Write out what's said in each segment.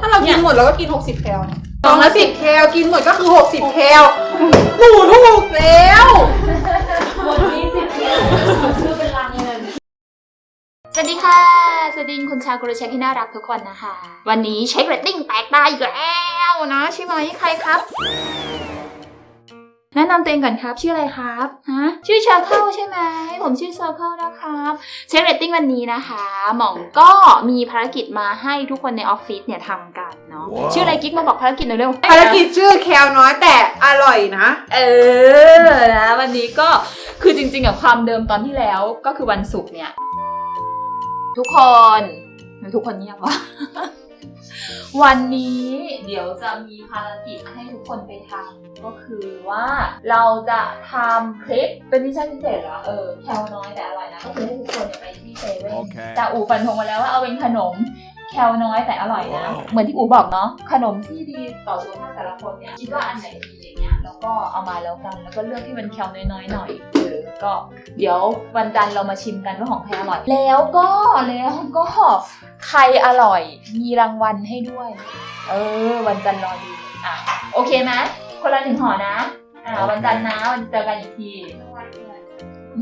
ถ้าเรากินหมดเราก็กิน 60 แคลนะสองละสิบแคลกินหมดก็คือ 60 แคลหนูถูกแล้ววันนี้สิบเที่ยวคือเป็นลังเงินสวัสดีค่ะ สวัสดีคุณชาวกรุเช็คที่น่ารักทุกคนนะคะ วันนี้เช็คเรตติ้งแตกได้อีกแล้วนะใช่ไหมใครครับ แนะนำตัวเองก่อนครับ ชื่ออะไรครับฮะชื่อชาเคิลใช่ไหมผมชื่อเซอร์เคิลนะครับเช็คเรตติ้งวันนี้นะคะหม่องก็มีภารกิจมาให้ทุกคนในออฟฟิศเนี่ยทำกันเนาะชื่ออะไรกิ๊กมาบอกภารกิจหน่อยเร็ว ภารกิจชื่อแคลน้อยแต่อร่อยนะ เออนะวันนี้ก็คือจริงๆกับความเดิมตอนที่แล้วก็คือวันศุกร์เนี่ย ทุกคนทุกคนเงียบวะ วันนี้เดี๋ยวจะมีภารกิจให้ทุกคนไปทำก็คือว่าเราจะทำคลิปเป็นมิชชั่นพิเศษเหรอเออแคลน้อยแต่อร่อยนะก็คือให้ทุกคนเนี่ยไปที่เซเว่นโอเคแต่อูฟันธงมาแล้วว่าเอาเป็นขนม แคลน้อยแต่อร่อยนะว้าวเหมือนที่อูบอกเนาะขนมที่ดีต่อสุขภาพแต่ละคนเนี่ยคิดว่าอันไหนดีอย่างเงี้ยแล้วก็เอามาแล้วกัน แล้วก็เลือกที่มันแคลน้อยๆหน่อยเออก็เดี๋ยววันจันทร์เรามาชิมกันว่าของใครอร่อย แล้วก็แล้วก็ใครอร่อยมีรางวัลให้ด้วย เออ วันจันทร์รอดูอะโอเคไหมคนละหนึ่งห่อนะอ่าวันจันทร์นะวันเจอกันอีกที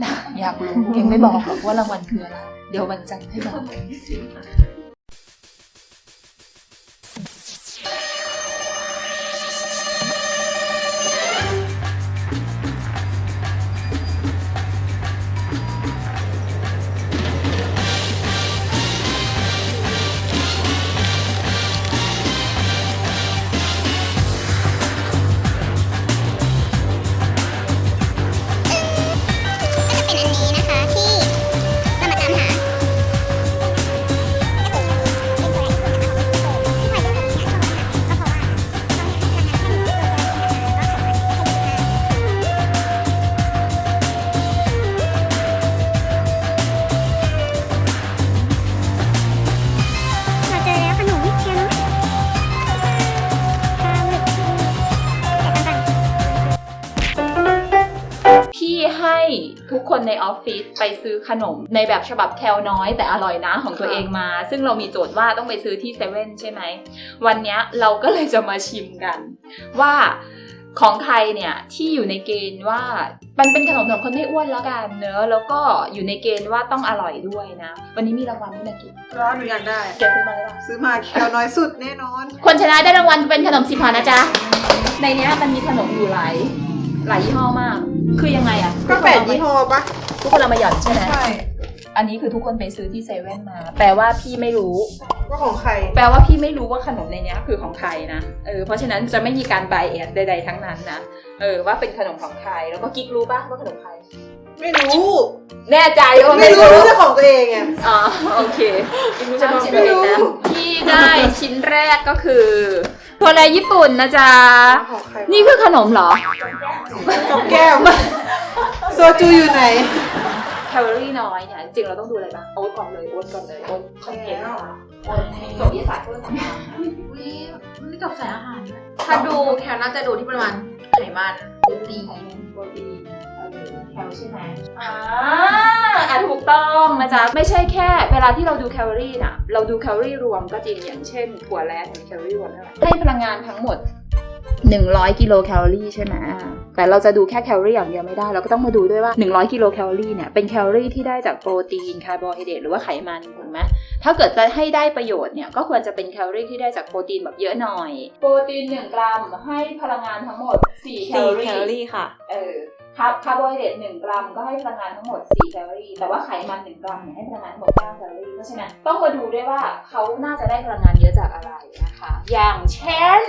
นะอยากรู้ยังไม่บอกหรอกว่ารางวัลคืออะไรเดี๋ยววันจันทร์ให้บอกก็ คนในออฟฟิศไปซื้อขนม ในแบบฉบับแคลน้อยแต่อร่อยนะของตัวเองมา ซึ่งเรามีโจทย์ว่าต้องไปซื้อที่เซเว่นใช่ไหม วันเนี้ยเราก็เลยจะมาชิมกัน ว่าของใครเนี่ยที่อยู่ในเกณฑ์ว่ามันเป็นขนมสำหรับคนไม่อ้วนแล้วกันเนอะแล้วก็อยู่ในเกณฑ์ว่าต้องอร่อยด้วยนะ วันนี้มีรางวัลด้วยนะกิ๊กร้อนหนูอยากได้แกซื้อมาหรือเปล่าซื้อมาแคลน้อยสุดแน่นอน คนชนะได้รางวัลเป็นขนมสิบห่อนะจ๊ะในเนี้ยมันมีขนมอยู่หลายหลายยี่ห้อมาก คือยังไงอะก็แปดยี่ห้อปะทุกคนเอามาหย่อนใช่ไหมใช่อันนี้คือทุกคนไปซื้อที่เซเว่นมา แปลว่าพี่ไม่รู้ ว่าของใคร แปลว่าพี่ไม่รู้ว่าขนมในเนี้ยคือของใครนะ เออ เพราะฉะนั้นจะไม่มีการ buy a ใด ๆ ทั้งนั้นนะ เออ ว่าเป็นขนมของใคร แล้วก็กิ๊กรู้ปะว่าขนมใคร ไม่รู้ แน่ใจว่าไม่ไม่รู้รู้ รู้แต่ของตัวเองไง อ๋อ โอเค กิ๊กรู้ใช่ไหมชิ้นเองนะพี่ได้ชิ้นแรกก็คือ โทรเลญี่ปุ่นนะจ๊ะของใครนี่คือขนมเหรอ กับแก้วโซจูอยู่ไหน แคลอรี่น้อยเนี่ยจริงๆเราต้องดูอะไรบ้างโอ๊ตก่อนเลยโอ๊ตก่อนเลยโอ๊ตคอนเทนต์นะคะโอ๊ตจบวิทยาศาสตร์ก็เลยสำคัญไม่จบสายอาหารด้วยถ้าดูแคลน่าจะดูที่ประมาณไขมันโปรตีนโปรตีนเออแคลใช่ไหมอ่า อะถูกต้องนะจ๊ะไม่ใช่แค่ เวลาที่เราดูแคลอรี่น่ะเราดูแคลอรี่รวมก็จริงอย่างเช่นถั่วแร้มีแคลอรี่รวมเท่าไหร่ให้พลังงานทั้งหมด 100 กิโลแคลอรี่ใช่ไหมแต่เราจะดูแค่แคลอรี่อย่างเดียวไม่ได้ เราก็ต้องมาดูด้วยว่า 100 กิโลแคลอรี่เนี่ยเป็นแคลอรี่ที่ได้จากโปรตีนคาร์โบไฮเดรตหรือว่าไขมันถูกไหมถ้าเกิดจะให้ได้ประโยชน์เนี่ยก็ควรจะเป็นแคลอรี่ที่ได้จากโปรตีนแบบเยอะหน่อย โปรตีน 1 กรัมให้พลังงานทั้งหมด4แคลอรี่ค่ะ เออ คาร์คาร์โบไฮเดรต1กรัมก็ให้พลังงานทั้งหมด4แคลอรี่ แต่ว่าไขมัน1กรัมเนี่ยให้พลังงานทั้งหมด9แคลอรี่ เพราะฉะนั้นต้องมาดูด้วยว่าเขาน่าจะได้พลังงานเยอะจากอะไรนะคะ อย่างเช่น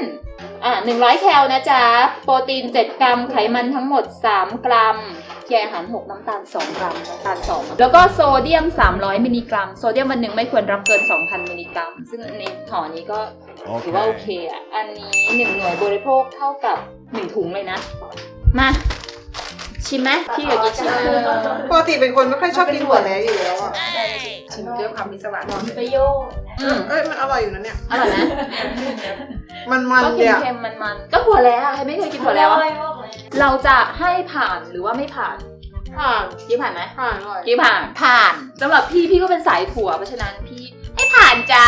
อะ100แคลนะจ๊ะ โปรตีน 7 กรัม ไขมันทั้งหมด 3 กรัมแยอาหาร 6 น้ำตาล 2 กรัม น้ำตาล 2 แล้วก็โซเดียม 300 มิลลิกรัม โซเดียมวันหนึ่งไม่ควรรับเกิน 2,000 มิลลิกรัม ซึ่งในห่อนี้ก็ถือว่าโอเค Okay. อะ อันนี้หนึ่งหน่วยบริโภคเท่ากับหนึ่งถุงเลยนะ มา ชิมไหมพี่กับกิ๊กชิมปกติเป็นคนไม่ค่อยชอบกินถั่วแล้อยู่แล้วอะชิมด้วยความพิศวาสมีประโยชน์อืมเอ้ยมันอร่อยอยู่นะเนี่ยอร่อยนะมันมันก็ๆเลยอะเค็มๆมันๆก็ถั่วแล้วใครไม่เคยกินถั่วแล้วอะเราจะให้ผ่านหรือว่าไม่ผ่าน ผ่านกิ๊กผ่านไหมผ่านอร่อยกิ๊กผ่านผ่านสำหรับพี่พี่ก็เป็นสายถั่วเพราะฉะนั้นพี่ไม่ผ่านจ้า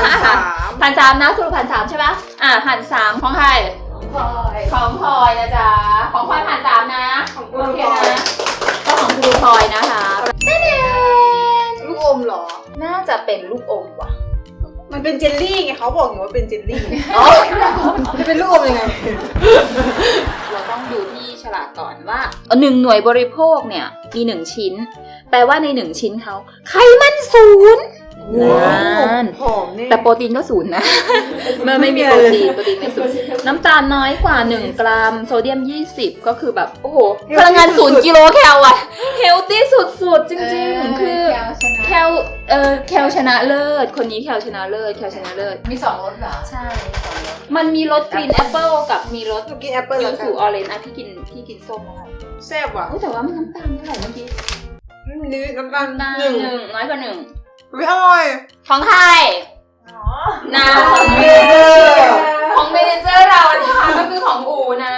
พันสามผ่านสามนะสรุปผ่านสามใช่ปะอ่าผ่านสามของใคร พลอยของพลอยนะจ๊ะ ของพลอยผ่านสามนะ ของโอคุณเคพลอยนะ ก็ของครูพลอยนะคะเต้นลูกอมเหรอ น่าจะเป็นลูกอมว่ะ มันเป็นเจลลี่ไงเขาบอกอยู่ว่าเป็นเจลลี่อ๋อจะเป็นลูกอมยังไง เราต้องดูที่ฉลากก่อนว่าหนึ่งหน่วยบริโภคเนี่ยมีหนึ่งชิ้น แปลว่าในหนึ่งชิ้นเขาไขมันศูนย์ นั่นหอมเนี่ยแต่โปรตีนก็ศูนย์นะไม่ไม่มีโปรตีนโปรตีนไม่ศูนย์น้ำตาลน้อยกว่า 1 กรัม โซเดียม 20 ก็คือแบบ โอ้โห พลังงานศูนย์กิโลแคลอะเฮลตี้สุดๆ จริงๆ คือแคลเออแคลชนะเลิศ คนนี้แคลชนะเลิศแคลชนะเลิศ มีสองรสเหรอ ใช่มันมีรสกรีนแอปเปิลกับมีรสหนูกินแอปเปิ้ลยูแล้วกัสุนออเรนจ์อะพี่กินพี่กินส้มแล้วกันแซ่บว่ะเฮ้ยแต่ว่ามันน้ำตาลเท่าไหร่เมื่อกี้อืมนี่น้ำตาลน้ำตาลหนึ่งหนึ่งน้อยกว่าหนึ่ง ไม่อร่อยของใครน้ำของเบเมเจอร์ของเมเนเจอร์เรานะคะก็คือของอูนะ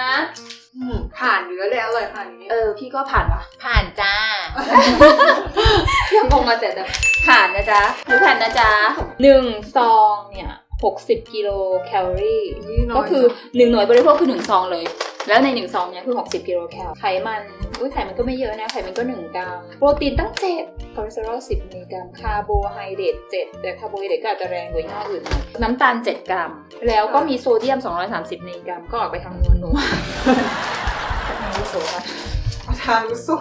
อืมผ่านอยู่แล้วแหละอร่อยขนาดนี้เออพี่ก็ผ่านวะผ่านจ้ายังคงมาเสร็จแต่ผ่านนะจ๊ะหมูแผ่นนะจ๊ะหนึ่งซองเนี่ย 60 กิโลแคลอรี่นี่น้ยก็คือ 1 หน่วยบริโภคคือ 1 ซองเลย แล้วใน 1 ซองเนี่ยคือ 60 กิโลแคลไขมันอุ้ยไขมันก็ไม่เยอะนะ ไขมันก็ 1 กรัม โปรตีนตั้ง 7 คอเลสเตอรอล 10 มิลลิกรัม คาร์โบไฮเดรต 7 แต่คาร์โบไฮเดรตก็อาจจะแรงกว่ายี่ห้ออื่นหน่อยน้ำตาล 7 กรัม แล้วก็มีโซเดียม 230 มิลลิกรัม ก็ออกไปทางนวลนัวไม่โซดาทานรู้สึก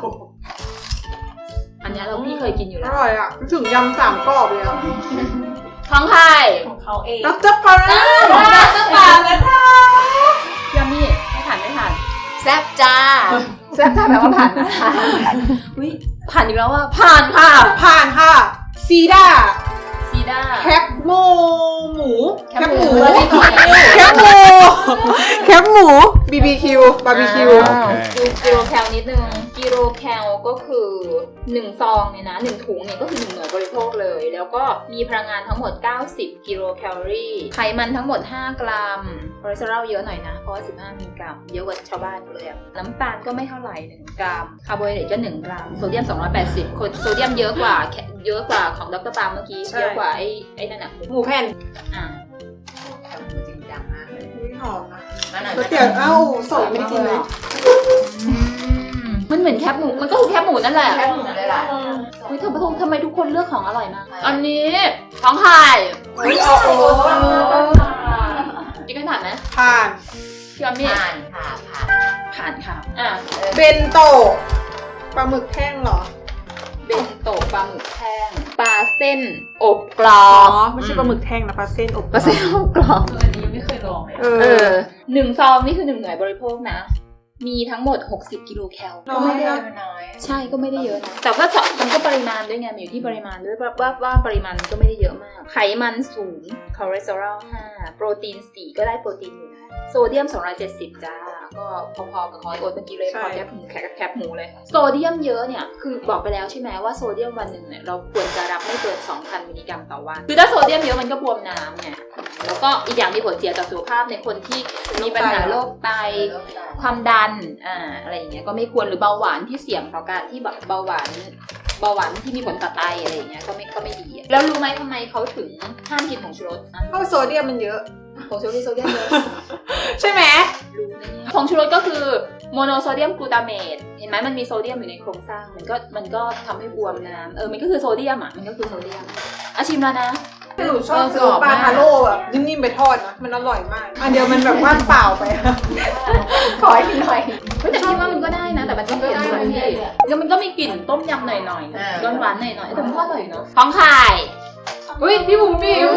อันเนี้ยเราพี่เคยกินอยู่อแล้วร่อยอะรู้ถึงยำสามกรอบเลยอะ ของใครของเขาเองดรปาราต้องปาแล้วจ้ายามี่ไม่ผ่านไม่ผ่านแซ่บจ้าแซ่บจ้าแปลว่าผ่านนะคะอุ้ยผ่านอีกแล้วว่าผ่านค่ะ ผ่านค่ะ ซีด้าซีด้าแคปโมหมู แคปหมู แคปหมูแคปหมู BBQ บาร์บีคิวอ้าวดูกิโลแคลนิดนึงกิโลแคลก็คือ 1 ซองเนี่ยนะ 1 ถุงเนี่ยก็คือ 1 หน่วยบริโภคเลย แล้วก็มีพลังงานทั้งหมด 90 กิโลแคลอรี่ ไขมันทั้งหมด 5 กรัมคอเลสเตอรอลเยอะหน่อยนะ เพราะว่า15มิลลิกรัม เยอะกว่าชาวบ้านเขาเลยอะน้ำตาลก็ไม่เท่าไหร่ 1 กรัม คาร์โบไฮเดรตก็ 1 กรัม โซเดียม 280 คนโซเดียมเยอะกว่าแคเยอะกว่าของดรปาล์มเมื่อกี้ ใช่ เยอะกว่าไอ้ไอ้นั่นอะหมูแผ่นอ่า หอมนะมาหน่อยก๋วยเตี๋ยวเอ้าสองไม่กินเลย มันเหมือนแคบหมู มันก็คือแคบหมูนั่นแหละแค่หมูเลยล่ะเฮ้ยเธอประทงทำไมทุกคนเลือกของอร่อยมากอันนี้ของใครเฮ้ยเอาโอ้ดิกันผ่านไหมผ่านพี่ออมมี่ผ่านค่ะผ่านผ่านค่ะ อะเบนโตะปลาหมึกแห้งเหรอเบนโตะปลาหมึกแห้งปลาเส้นอบกรออ๋อบไม่ใช่ปลาหมึกแห้งนะปลาเส้นอบปลาเส้นอบกรอบอันนี้ไม่เคยล องเลยเอเออ อ หนึ่งซองนี่คือหนึ่งหน่วยบริโภคนะ มีทั้งหมด 60 กิโลแคลน้ก็อยไม่ได้นะน้อยใช่ก็ไม่ได้เยอะนะแต่ว่ามันก็ปริมาณด้วยไงมันอยู่ที่ปริมาณด้วยว่าว่าว่าปริมาณมันก็ไม่ได้เยอะมาก ไขมันสูงคอเลสเตอรอล5โปรตีน4ก็ได้โปรตีนอยู่นะโซเดียม 270 จ้า ก็พอๆกับคอยโอ๊ตเมื่อกี้เลยใช่ พอแคบหมูแคบแคบหมูเลย โซเดียมเยอะเนี่ย คือบอกไปแล้วใช่ไหมว่าโซเดียมวันหนึ่งเนี่ยเราควรจะรับไม่เกิน 2,000มิลลิกรัมต่อวัน คือถ้าโซเดียมเยอะมันก็บวมน้ำไง แล้วก็อีกอย่างมีผลเสียต่อสุขภาพในคนที่มีปัญหาโรคไตความดันอ่าอะไรอย่างเงี้ยก็ไม่ควรหรือเบาหวานที่เสี่ยงต่อการที่แบบเบาหวานเบาหวานที่มีผลต่อไตอะไรอย่างเงี้ยก็ไม่ก็ไม่ดีอะแล้วรู้ไหมทำไมเขาถึงห้ามกินผงชูรสอะเพราะว่าโซเดียมมันเยอะผงชูรสโซเดียมเยอะใช่ไหมรู้ไหมเนี่ยผงชูรสก็คือโมโนโซเดียมกลูตาเมตเห็นไหมมันมีโซเดียมอยู่ในโครงสร้าง มันก็มันก็ทำให้บวมน้ำเออมันก็คือโซเดียมอะมันก็คือโซเดียมอาชิมแล้วนะ หนูชอบซื้อปลาฮาโลแบบนิ่มๆไปทอดนะมันอร่อยมาก อันเดียวมันแบบว่างเปล่าไปขออีกหน่อยเฮ้ยแต่พี่ว่ามันก็ได้นะ แต่มันก็เผ็ดด้วยพี่แล้วมันก็มีกลิ่นต้มยำหน่อยอ่า ๆร้อนหวานหน่อยๆแต่มันก็อร่อยเนาะของไข่อุ้ยพี่บุ๋มบิว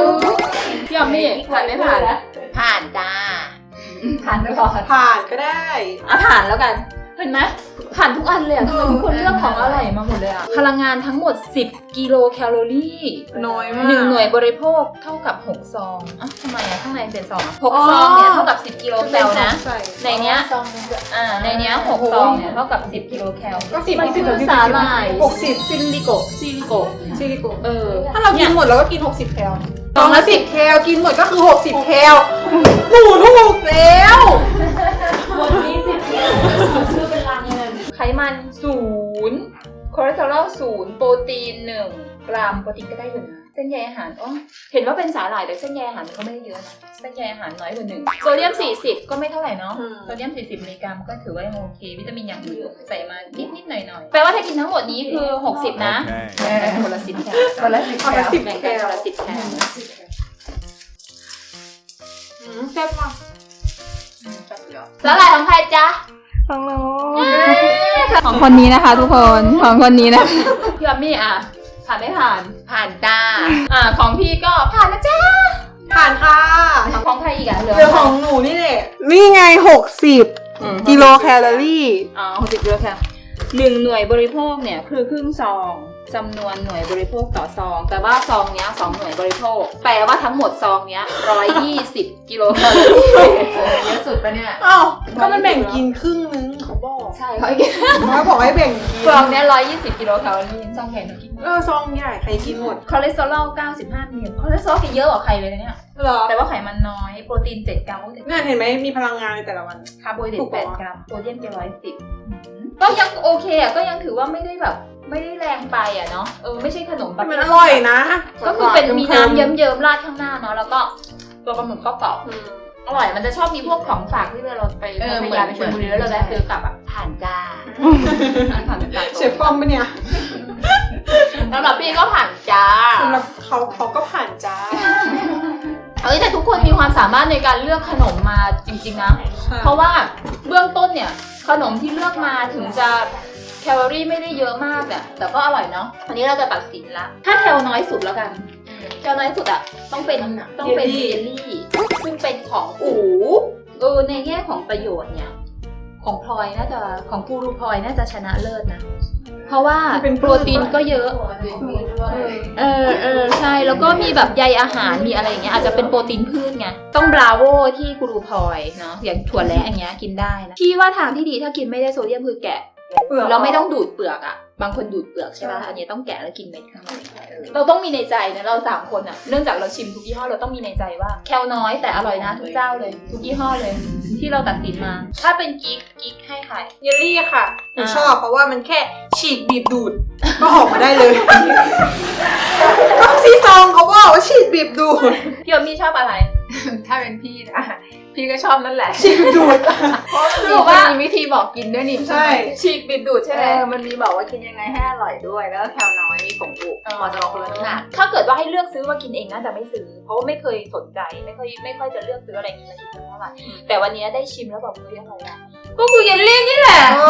พี่ออมมี่ผ่านไม่ผ่านผ่านจ้าผ่านไปก่อนผ่านก็ได้ อะผ่านแล้วกัน เห็นไหมผ่านทุกอันเลยอะทำไมทุกคนเลือกของอร่อยมาหมดเลยอะพลังงานทั้งหมด 10 กิโลแคลอรี่น้อยมากหนึ่งหน่วยบริโภคเท่ากับ 6 ซองอะทำไมอะข้างในเป็นซองอะหกซองเนี่ยเท่ากับ 10 กิโลแคลนะใส่ในเนี้ยซองนึงด้วยอ่าในเนี้ยหกซองเนี่ยเท่ากับ 10 กิโลแคลก็สิบมันสิบคือสิบสาหร่ายหกสิบซิลิโกะซิลิโกะซิลิโคนเออ ถ้าเรากินหมดเราก็กิน 60 แคลสองละ10แคลกินหมดก็คือ 60 แคลหนูถูกแล้ววันนี้ มันศูนย์คอเลสเตอรอลศูนย์โปรตีนหนึ่งกรัมโปรตีนก็ได้อยู่นะเส้นใยอาหารอ๋อเห็นว่าเป็นสาหร่ายแต่เส้นใยอาหารมันก็ไม่ได้เยอะนะเส้นใยอาหารน้อยกว่าหนึ่งโซเดียม 40 ก็ไม่เท่าไหร่เนาะอืม โซเดียม 40มิลลิกรัมก็ถือว่ายังโอเค วิตามินอย่างอื่นใส่มานิดนิดๆหน่อยหน่อยๆแปลว่าถ้ากินทั้งหมดนี้คือ 60 นะ Okay. แบ่งคนละสิบแคลคนละสิบคนละสิบแบ่งแคกันลคนละสิบแคลอืมแซ่บมาก แล้วอะไรของใครจ๊ะ ของหนูของคนนี้นะคะ ทุกคนของคนนี้นะพี่ออมมี่อะผ่านไม่ผ่านผ่านจ้าอ่าของพี่ก็ผ่านนะจ๊ะผ่านค่ะของใครอีกอะเหลือเรื่องของหนูนี่แหละนี่ไงหกสิบอืมกิโลแคลอรี่อ๋อหกสิบกิโลแคลหนึ่งหน่วยบริโภคเนี่ยคือครึ่งซอง จำนวนหน่วยบริโภคต่อซอง แต่ว่าซองเนี้ยสองหน่วยบริโภค แปลว่าทั้งหมดซองเนี้ยร้อยยี่สิบกิโลแคลอรี่เยอะสุดปะเนี่ย อ้าวก็มันแบ่งกินครึ่งนึงเขาบอกใช่เขาให้กินเขาบอกให้แบ่งกินซองเนี้ยร้อยยี่สิบกิโลแคลอรี่ซองใหญ่หนูกินเออซองใหญ่ใครกินหมดคอเลสเตอรอล95มิลลิกรัมคอเลสเตอรอลกินเยอะกว่าใครเลยนะเนี่ยเหรอแต่ว่าไขมันน้อยโปรตีน7กรัมเนี่ยเห็นไหมมีพลังงานในแต่ละวันคาร์โบไฮเดรถูตกปะ8กรัมโซเดียม710ก็ยังโอเคอะก็ยังถือว่าไม่ได้แบบ ไม่ได้แรงไปอะเนาะเออไม่ใช่ขนมแบบมันอร่อยนะ ก็คือเป็นมีน้ำเยิ้มๆราดข้างหน้าเนาะแล้วก็ตัวปลาหมึกก็กรอบอืมอร่อยมันจะชอบมีพวกของฝากที่เวลาเราไปเออพัทเหมืยาอนไปชลบุรีแล้วเราได้ซื้อกลับอะผ่านจ้าผ่านจ้าเชฟป้อมปะเนี่ยสำหรับพี่ก็ผ่านจ้าสำหรับเขาเขาก็ผ่านจ้าเอ้ยแต่ทุกคนมีความสามารถในการเลือกขนมมาจริง ๆนะ เพราะว่าเบื้องต้นเนี่ยขนมที่เลือกมาถึงจะ แคลอรี่ไม่ได้เยอะมากเนี่ยแต่ก็อร่อยเนาะอันนี้เราจะตัดสินละถ้าแคลน้อยสุดแล้วกันแคลน้อยสุดอะต้องเป็นต้องเป็นเยเยลลลี่ลี่ซึ่งเป็นของอูเออในแง่ของประโยชน์เนี่ย ของพลอยน่าจะของกูรูพลอยน่าจะชนะเลิศนะเพราะว่าโปรตีนก็เยอะเออเออใช่แล้วก็มีแบบใยอาหารมีอะไรอย่างเงี้ยอาจจะเป็นโปรตีนพืชไงต้องบราโวที่กูรูพลอยเนาะอย่างถั่วแระอย่างเงี้ยกินได้นะพี่ว่าทางที่ดีถ้ากินไม่ได้โซเดียมคือแกะ เปลือกเราไม่ต้องดูดเปลือกอะบางคนดูดเปลือกใช่ป่ะอันนี้ต้องแกะแล้วกินเม็ดข้างในเราต้องมีในใจนะเราสามคนอะเนื่องจากเราชิมทุกยี่ห้อเราต้องมีในใจว่า แคลน้อยแต่อร่อยนะทุกเจ้าเลย ทุกยี่ห้อเลย ที่เราตัดสินมา ถ้าเป็นกิ๊กกิ๊กให้ใครเยลลี่ค่ะหนูอ่าชอบเพราะว่ามันแค่ฉีกบีบดูดก็ออกมาได้เลยก็ซีซองเขาบอกว่าฉีกบีบดูดพี่อมมี่ชอบอะไร ถ้าเป็นพี่นะ พี่ก็ชอบนั่นแหละฉีกบีบดูดสรุปว่ามีวิธีบอกกินด้วยนี่ใช่ฉีกบิดดูดใช่เอไหมอมันมีบอกว่ากินยังไงให้อร่อยด้วยแล้วก็แคลน้อยมีผงบุกเหมาะสำหรับคนลดน้ำหนักถ้าเกิดว่าให้เลือกซื้อมากินเองน่าจะไม่ซื้อ เพราะว่าไม่เคยสนใจไม่ค่อยไม่ค่อยจะเลือกซื้ออะไรกินมากินเท่าไหร่แต่วันนี้ได้ชิมแล้วแบบเฮ้ยอร่อยอะก็คือเยลลี่นี่แหละเอ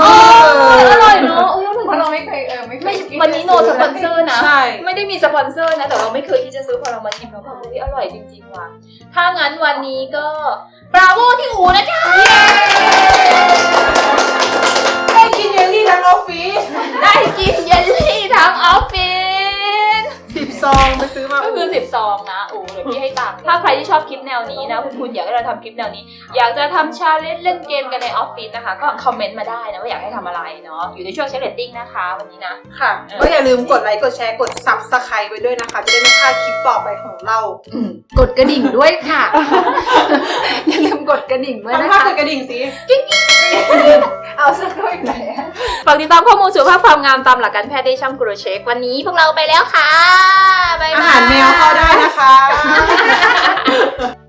เออออร่อยเนาะเอออ ร่อยเพราะเราไม่เคยเออไม่เคไม่ยกิวันนี้โนสปอนเซอร์นะ ใช่ ไม่ได้มีสปอนเซอร์นะ แต่เราไม่เคยที่จะซื้อพอเรามาชิมแล้วแบบเฮ้ยอร่อยจริงๆว่ะ ถ้างั้นวันนี้ก็บราโวที่อูนะจ๊ะได้กินเยลลี่ทั้งออฟฟิศได้กินเยลลี่ทั้งออฟฟิศสิบ ซองไปซื้อมาก็คือสิบซองนะโอ้เดี๋ยวพี่ให้ตังค์ถ้าใครที่ชอบคลิปแนวนี้นะ คุณคุณอยากให้เราทำคลิปแนวนี้ อยากจะทำชาเลนจ์เล่นเกมกันในออฟฟิศนะคะ ก็คอมเมนต์มาได้นะว่าอยากให้ทำอะไรเนาะอยู่ในช่วงเช็คเรตติ้งนะคะ วันนี้นะ ค่ะ ก็อย่าลืมกดไลค์กดแชร์กด subscribe ไว้ด้วยนะคะ จะได้ไม่พลาดคลิปต่อไปของเรากดกระดิ่งด้วยค่ะ อย่าลืมกดกระดิ่งด้วยนะทำท่าคะ กดกระดิ่งสิเอาสักด้วยไหนอะ ฝากติดตามข้อมูลสุขภาพความงามตามหลักการแพทย์ได้ช่องกรูเช็ค วันนี้พวกเราไปแล้วค่ะบ๊ายบาย อาหารแมวเข้าได้นะคะ